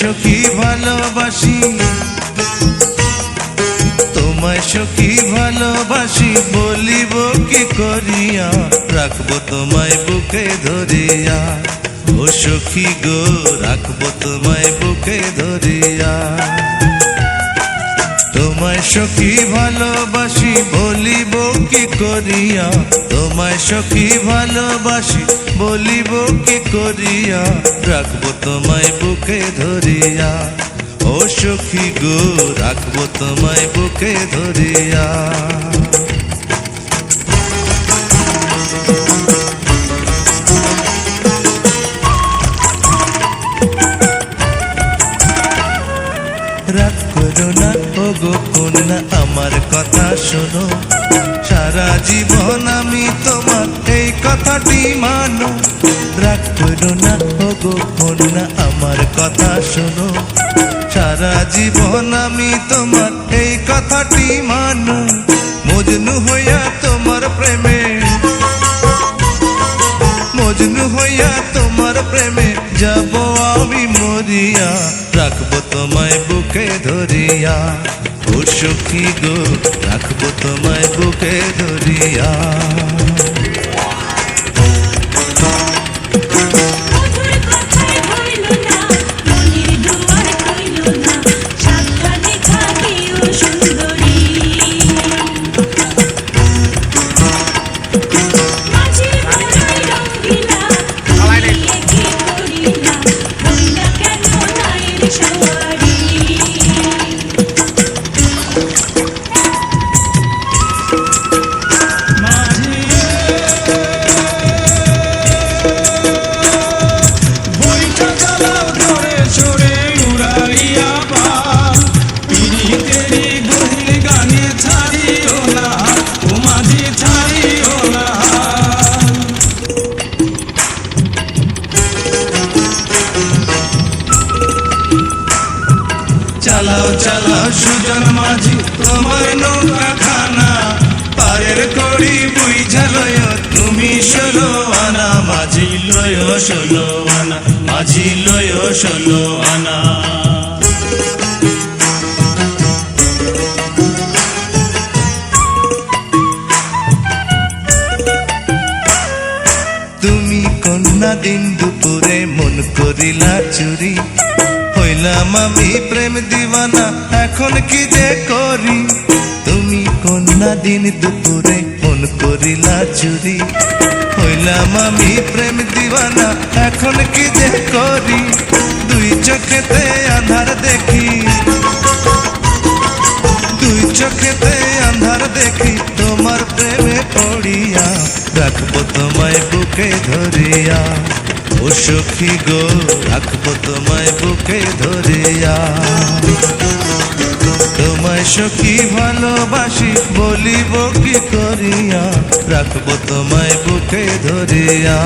সখী ভালোবাসি, তোমায় সখী ভালোবাসি, বলিব কি করিয়া, রাখব তোমায় বুকে ধরিয়া। ও সখী গো, রাখব তোমায় বুকে ধরিয়া। তোমায় সখী ভালোবাসি, বলিব কি করিয়া, তোমায় সখী ভালোবাসি বলিব, কি করিয়া? রাখব তোমায় বুকে ধরিয়া। ও সখী গো, রাখব তোমায় বুকে ধরিয়া। গো আমার কথা শোনো। সারা জীবন আমি এই কথাটি মানো। রাগ করো না গো কন্যা আমার কথা শোনো। সারা জীবন আমি তোমার এই কথাটি মানো। মজনু হইয়া তোমার প্রেমে। মজনু হইয়া তোমার প্রেমে যাব আমি মরিয়া। রাখব তোমায় বুকে ধরিয়া। ও সখী গো, রাখব তোমায় বুকে ধরিয়া। 深深的。চালাও চালাও, সুজন মাঝি, তোমার নৌকা খানা পারের কড়ি বুঝালয় তুমি ষোলো আনা। মাঝি লয় ষোলো আনা, মাঝি লয় ষোলো আনা। তুমি কন্যা দিন দুপুরে মন করিলা চুরি। হইলাম আমি প্রেম দিওয়ানা। এখন কি যে করি? তুমি কন্যা দিন দুপুরে ফোন করিলা চুরি। হইলাম আমি প্রেম দিওয়ানা। এখন কি যে করি? দুই চোখেতে আধার দেখি। দুই চোখেতে আন্ধার দেখি। তোমার প্রেমে পড়িয়া, রাখব তোমায় বুকে ধরিয়া। ও সখী গো, রাখব তোমায় বুকে ধরিয়া তোমায় সখী ভালোবাসি, বলিব কি করিয়া রাখব তোমায় বুকে ধরিয়া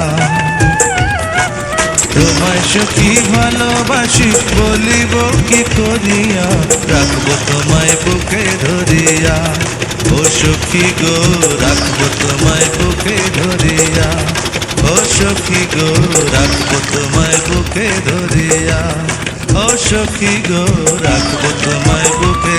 তোমায় সখী ভালোবাসি, বলিব কি করিয়া রাখব তোমায় বুকে ধরিয়া ও সখী গো, রাখব তোমায় বুকে ধরিয়া ও সখী গো রাখব তোমায় বুকে ধরিয়া। ও সখী গো রাখব তোমায় বুকে